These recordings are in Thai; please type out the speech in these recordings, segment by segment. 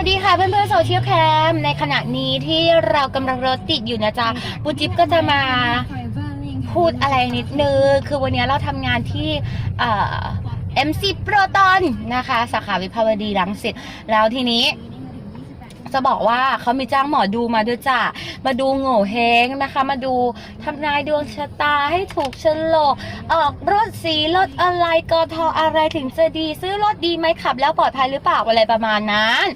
วัสดีค่ะเพื่อนๆโซเชียลแคมในขณะนี้ที่เรากำลังรถติดอยู่นะจ๊ะปูจิ๊บก็จะมาพูดอะไรนิดนึง คือวันนี้เราทำงานที่เอ่อ MC Proton นะคะ สาขาวิภาวดีรังสิตแล้วทีนี้ จะบอกว่าเขามีจ้างหมอดูมาด้วยจ้ะ มาดูโง่เฮงนะคะ มาดูทำนายดวงชะตาให้ถูกโลก ออกรถสีรถอะไรกอทอะไรถึงจะดี ซื้อรถดีไหมขับ แล้วปลอดภัยหรือเปล่าอะไรประมาณนั้น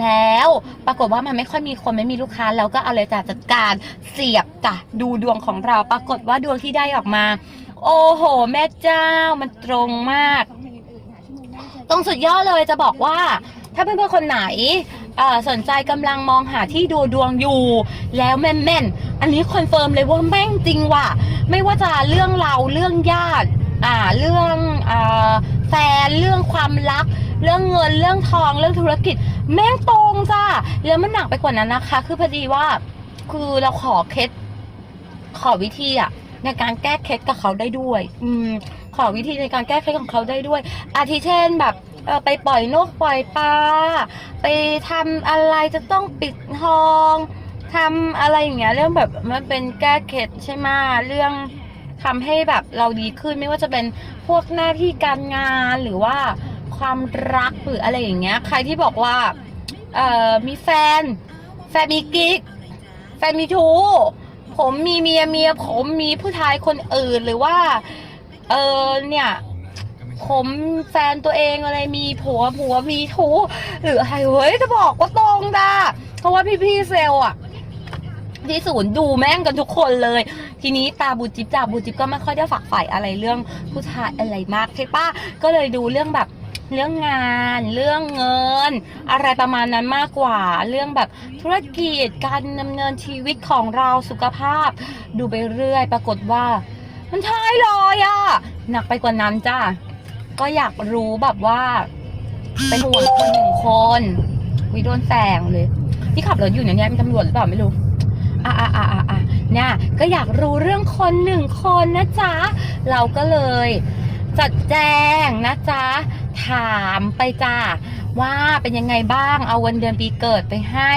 แล้วปรากฏว่ามันไม่ค่อยมีคนไม่มีลูกค้าเราก็เอาเลยจ้ะจัดการเสียบจ้ะดูดวงของเรา ปรากฏว่าดวงที่ได้ออกมา โอ้โห แม่เจ้ามันตรงมาก ตรงสุดยอดเลยจะบอกว่าถ้าเพื่อนๆคนไหน สนใจกำลังมองหาที่ดูดวงอยู่ แล้วแม่นๆอันนี้คอนเฟิร์มเลยว่าแม่งจริงว่ะไม่ว่าจะเรื่องเราเรื่องญาติอ่าเรื่องอ่าแฟนเรื่องความรัก เรื่องเงินเรื่องทองเรื่องธุรกิจ แม่งตรงจ้าแล้วมันหนักไปกว่านั้นนะคะ คือพอดีว่าคือเราขอเคล็ดขอวิธีอะในการแก้เคล็ดกับเขาได้ด้วย อืมขอวิธีในการแก้เคล็ดของเขาได้ด้วย อาทิเช่นแบบ เออไปปล่อยนกปล่อยปลาไปทำอะไรจะต้องปิดทองทำอะไรอย่างเงี้ยเรื่องแบบมันเป็นแก้เคล็ดใช่ไหมเรื่องทำให้แบบเราดีขึ้นไม่ว่าจะเป็นพวกหน้าที่การงานหรือว่าความรักหรืออะไรอย่างเงี้ย ใครที่บอกว่าเอ่อมีแฟน แฟนมีกิ๊กแฟนมีชู้ผมมีเมียเมียผมมีผู้ชายคนอื่นหรือว่า เออเนี่ย ผมแฟนตัวเองอะไรมีผัวผัวมีทูหรืออะไรเฮ้ยจะบอกว่าตรงจ้าเพราะว่าพี่ๆเซลอะที่ศูนย์ดูแม่งกันทุกคนเลย ทีนี้ตาบูจิบจ่าบูจิบก็ไม่ค่อยได้ฝักใฝ่อะไรเรื่องผู้ชายอะไรมากใช่ปะก็เลยดูเรื่องแบบเรื่องงาน เรื่องเงิน อะไรประมาณนั้นมากกว่า เรื่องแบบธุรกิจการดำเนินชีวิตของเราสุขภาพ ดูไปเรื่อย ปรากฏว่า มันใช่เลยอะหนักไปกว่านั้นจ้า ก็อยากรู้แบบว่า เป็นห่วงคนหนึ่งคนวิโดนแซงเลยที่ขับรถอยู่เนี่ยเนี่ยเป็นตำรวจหรือเปล่าไม่รู้อะอะอะอะอะเนี่ยก็อยากรู้เรื่องคนหนึ่งคนนะจ๊ะ เราก็เลยจัดแจงนะจ๊ะ ถามไปจ้าว่าเป็นยังไงบ้างเอาวันเดือนปีเกิดไปให้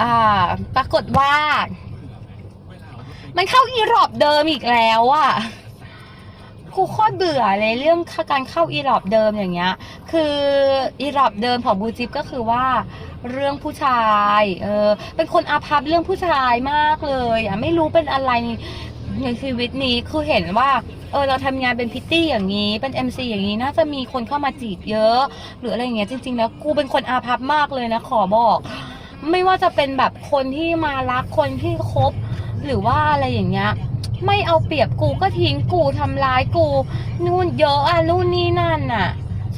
อ่าปรากฏว่า มันเข้าอีรอบเดิมอีกแล้วอะ ครูโคตรเบื่อเลยเรื่องการเข้าอีรอบเดิมอย่างเงี้ย คืออีรอบเดิมของบูจิบก็คือว่าเรื่องผู้ชายเออเป็นคนอาภัพเรื่องผู้ชายมากเลยอะไม่รู้เป็นอะไรในชีวิตนี้คือเห็นว่าเออเราทำงานเป็นพิตตี้อย่างนี้เป็น MC อย่างนี้น่าจะมีคนเข้ามาจีบเยอะ หรืออะไรอย่างเงี้ยจริงๆแล้วกูเป็นคนอาภัพมากเลยนะขอบอก ไม่ว่าจะเป็นแบบคนที่มารักคนที่คบหรือว่าอะไรอย่างเงี้ย ไม่เอาเปรียบกูก็ทิ้งกูทำร้ายกูนู่นเยอะอะนู่นนี่นั่นน่ะ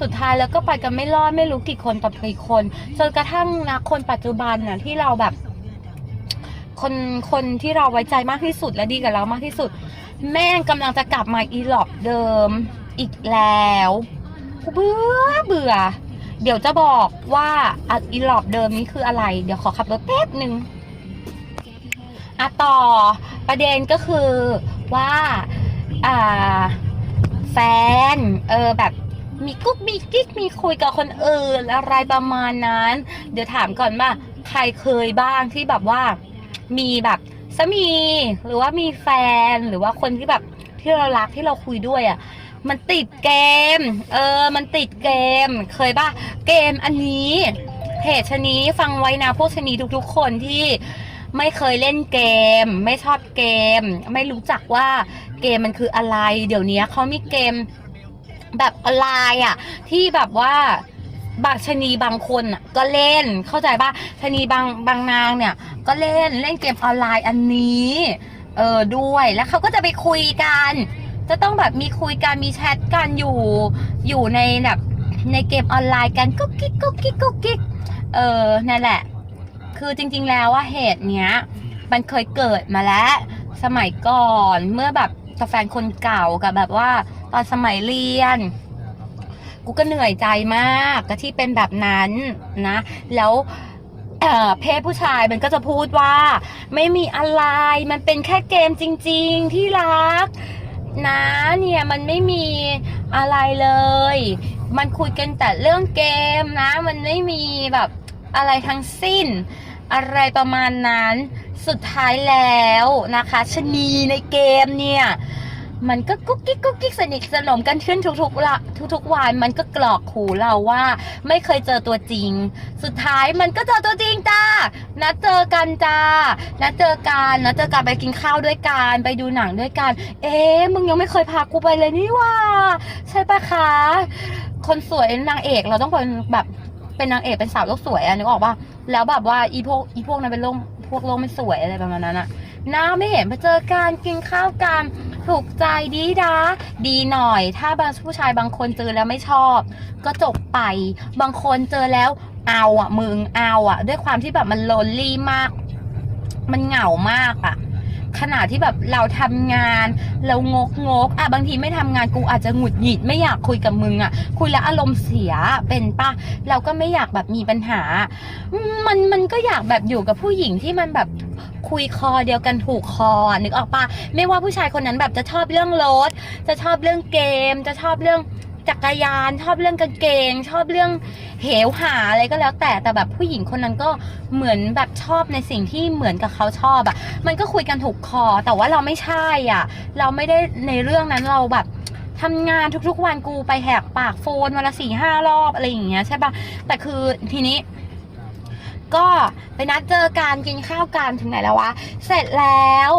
สุดท้ายแล้วก็ไปกันไม่รอดไม่รู้กี่คนต่อกี่คนจนกระทั่งนะคนปัจจุบันน่ะที่เราแบบ คนคนที่เราไว้ใจมากที่สุดและดีกับเรามากที่สุด แม่งกำลังจะกลับมาอีหลอบเดิมอีกแล้วเบื่อเบื่อ เดี๋ยวจะบอกว่าอีหลอบเดิมนี้คืออะไร เดี๋ยวขอขับรถแป๊บหนึ่งอะต่อ ประเด็นก็คือว่าอ่าแฟนเออแบบมีกุ๊กมีกิ๊กมีคุยกับคนอื่นอะไรประมาณนั้น เดี๋ยวถามก่อนว่าใครเคยบ้างที่แบบว่ามีแบบสามีหรือว่ามีแฟนหรือว่าคนที่แบบที่เรารักที่เราคุยด้วยอะ่ะมันติดเกม เออ มันติดเกม เคยป่ะ เกมอันนี้เพจชะนี้ฟังไว้นะพวกชะนีทุกๆคนที่ ไม่เคยเล่นเกม ไม่ชอบเกม ไม่รู้จักว่าเกมมันคืออะไร เดี๋ยวนี้เขามีเกมแบบออนไลน์อะ ที่แบบว่าบางชนีบางคนก็เล่นเข้าใจป่ะชนีบางบางนางเนี่ย ก็เล่นเล่นเกมออนไลน์อันนี้เออด้วยแล้วเขาก็จะไปคุยกัน จะต้องแบบมีคุยกันมีแชทกันอยู่อยู่ในแบบในเกมออนไลน์กันกุ๊กกิ๊กกุ๊กกิ๊กกุ๊กกิ๊กเออนั่นแหละ คือจริง ๆ แล้วว่าเหตุเนี้ย มันเคยเกิดมาแล้ว สมัยก่อนเมื่อแบบกับแฟนคนเก่ากับแบบว่า ตอนสมัยเรียน กูก็เหนื่อยใจมากกับที่เป็นแบบนั้นนะ แล้วเอ่อเพศผู้ชายมันก็จะพูดว่า ไม่มีอะไรมันเป็นแค่เกมจริง ๆ ที่รัก นะเนี่ยมันไม่มีอะไรเลย มันคุยกันแต่เรื่องเกมนะ มันไม่มีแบบอะไรทั้งสิ้น อะไรประมาณนั้น สุดท้ายแล้วนะคะชะนีในเกมเนี่ย มันก็กุ๊กกิ๊กกุ๊กกิ๊กสนิทสนมกันขึ้นทุกๆละทุกๆวันมันก็กรอกหูเราว่า ไม่เคยเจอตัวจริง สุดท้ายมันก็เจอตัวจริงจ้านัดเจอกันจ้านัดเจอกันนัดเจอกันไปกินข้าวด้วยกันไปดูหนังด้วยกัน เอ๊ะมึงยังไม่เคยพากูไปเลยนี่ว่า ใช่ปะคะ คนสวยนางเอกเราต้องเป็นแบบ เป็นนางเอกเป็นสาวโลกสวยอะนึกออกปะแล้วแบบว่าอีพวกอีพวกนั้นเป็นโลกพวกโลกไม่สวยอะไรประมาณนั้นอะหน้าไม่เห็นไปเจอกันกินข้าวกันถูกใจดีดาดีหน่อย ถ้าบางผู้ชายบางคนเจอแล้วไม่ชอบ ก็จบไป บางคนเจอแล้วเอาอะมึงเอาอะด้วยความที่แบบมันโลนลี่มาก มันเหงามากอะ ขนาดที่แบบเราทำงาน เรางกงกๆอะบางทีไม่ทำงานกูอาจจะหงุดหงิดไม่อยากคุยกับมึงอะ คุยแล้วอารมณ์เสียเป็นปะเราก็ไม่อยากแบบมีปัญหามมันมันก็อยากแบบอยู่กับผู้หญิงที่มันแบบคุยคอเดียวกันถูกคอ นึกออกปะไม่ว่าผู้ชายคนนั้นแบบจะชอบเรื่องรถจะชอบเรื่องเกม จะชอบเรื่อง จักรยาน ชอบเรื่องกางเกง ชอบเรื่องเหวหาอะไรก็แล้วแต่แต่แบบผู้หญิงคนนั้นก็เหมือนแบบชอบในสิ่งที่เหมือนกับเขาชอบอะมันก็คุยกันถูกคอ แต่ว่าเราไม่ใช่อะ เราไม่ได้ในเรื่องนั้นเราแบบทำงานทุกๆวันกูไปแหกปากโฟนวันละสี่ห้ารอบอะไรอย่างเงี้ยใช่ปะแต่คือทีนี้ ก็ไปนัดเจอการกินข้าวกันถึงไหนแล้ววะ เสร็จแล้ว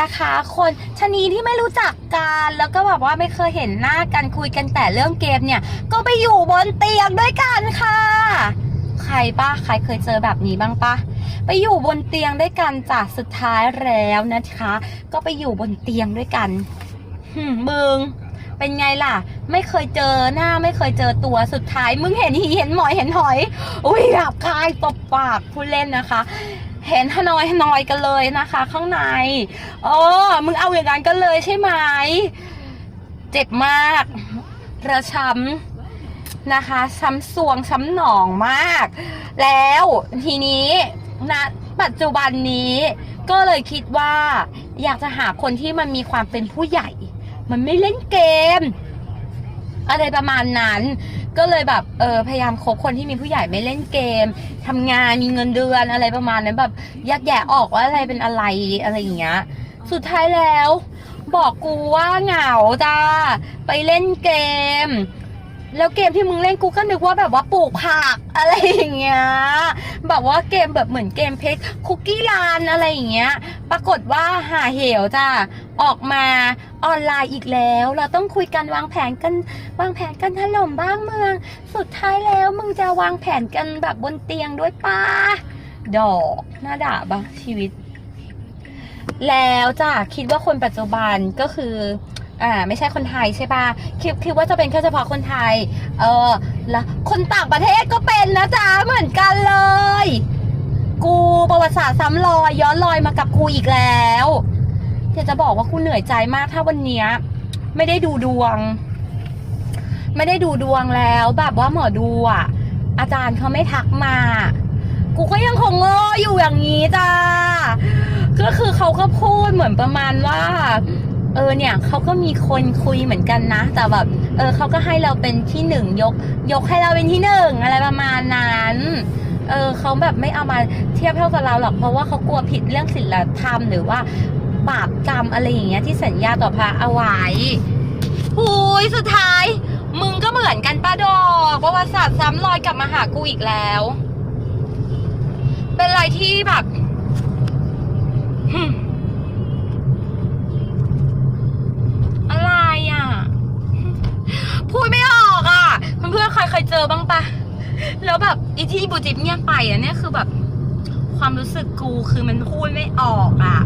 นะคะ คนชะนีที่ไม่รู้จักกันแล้วก็แบบว่าไม่เคยเห็นหน้ากันคุยกันแต่เรื่องเกมเนี่ย ก็ไปอยู่บนเตียงด้วยกันค่ะ ใครปะใครเคยเจอแบบนี้บ้างปะไปอยู่บนเตียงด้วยกันจ้ะสุดท้ายแล้วนะคะ ก็ไปอยู่บนเตียงด้วยกันหึมมึง เป็นไงล่ะ ไม่เคยเจอหน้าไม่เคยเจอตัวสุดท้าย มึงเห็นหีเห็นหมอยเห็นหอย อุ้ยหยาบคายตบปากผู้เล่นนะคะ เห็นฮานอยฮานอยกันเลยนะคะ ข้างในเออมึงเอาอย่างนั้นกันเลยใช่ไหมเจ็บมากระช้ำนะคะช้ำสวงช้ำหนองมาก แล้วทีนี้ณปัจจุบันนี้ก็เลยคิดว่าอยากจะหาคนที่มันมีความเป็นผู้ใหญ่ มันไม่เล่นเกม อะไรประมาณนั้น ก็เลยแบบเออพยายามคบคนที่มีผู้ใหญ่ไม่เล่นเกมทำงานมีเงินเดือนอะไรประมาณนั้นแบบแยกแยะออกว่าอะไรเป็นอะไรอะไรอย่างเงี้ย สุดท้ายแล้ว บอกกูว่าเหงาจ้าไปเล่นเกมแล้วเกมที่มึงเล่นกูก็นึกว่าแบบว่าปลูกผักอะไรอย่างเงี้ย แบบว่าเกมแบบเหมือนเกมเพชรคุกกี้ลานอะไรอย่างเงี้ย ปรากฏว่าหาเหวจ้าออกมา ออนไลน์อีกแล้ว เราต้องคุยกันวางแผนกัน วางแผนกันถล่มบ้างเมือง สุดท้ายแล้วมึงจะวางแผนกันแบบบนเตียงด้วยป้าดอกหน้าด่าปะชีวิต แล้วจ้ะคิดว่าคนปัจจุบันก็คืออ่าไม่ใช่คนไทยใช่ปะคิดคิดว่าจะเป็นแค่เฉพาะคนไทย เออแล้วคนต่างประเทศก็เป็นนะจ๊ะเหมือนกันเลย กูประวัติศาสตร์ซ้ำรอยย้อนรอยมากับกูอีกแล้ว อยากจะบอกว่ากูเหนื่อยใจมากถ้าวันเนี้ยไม่ได้ดูดวง ไม่ได้ดูดวงแล้ว แบบว่าหมอดูอะ อาจารย์เขาไม่ทักมา กูก็ยังคงโง่อยู่อย่างนี้จ้าก็คือเขาก็พูดเหมือนประมาณว่า เออเนี่ยเขาก็มีคนคุยเหมือนกันนะ แต่แบบ เออเขาก็ให้เราเป็นที่หนึ่งยก ยกให้เราเป็นที่หนึ่งอะไรประมาณนั้นเออเขาแบบไม่เอามาเทียบเท่ากับเราหรอกเพราะว่าเขากลัวผิดเรื่องศีลธรรมหรือว่า บาปกรรมอะไรอย่างเงี้ยที่สัญญาต่อพระเอาไว้หูยสุดท้าย มึงก็เหมือนกันป้าดอกประวัติศาสตร์ซ้ำรอยกลับมาหากูอีกแล้ว เป็นอะไรที่แบบอะไรอะ พูดไม่ออกอะเพื่อนๆใครเคยเจอบ้างปะแล้วแบบอีที่บูจิบเงียบไปอะเนี่ยคือแบบ ความรู้สึกกูคือมันพูดไม่ออกอะ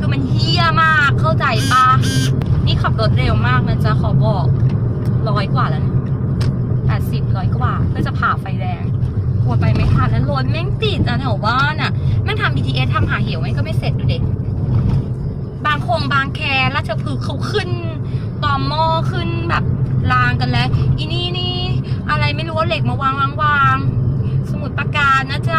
คือมันเฮี้ยมากเข้าใจปะนี่ขับรถเร็วมากนะจ๊ะขอบอกร้อยกว่าแล้วนะแปดสิบร้อยกว่า เพื่อจะผ่าไฟแดงกลัวไปไม่ทันแล้วรถแม่งติดอะแถวบ้านอะแม่งทำ BTS ทำหาเหวแม่งก็ไม่เสร็จดูเด็กบางโคงบางแคราชพฤกษ์เขาขึ้นตอมอขึ้นแบบรางกันแล้ว อีนี่นี่อะไรไม่รู้ว่าเหล็กมาวางวางวางสมุดประการนะจ๊ะ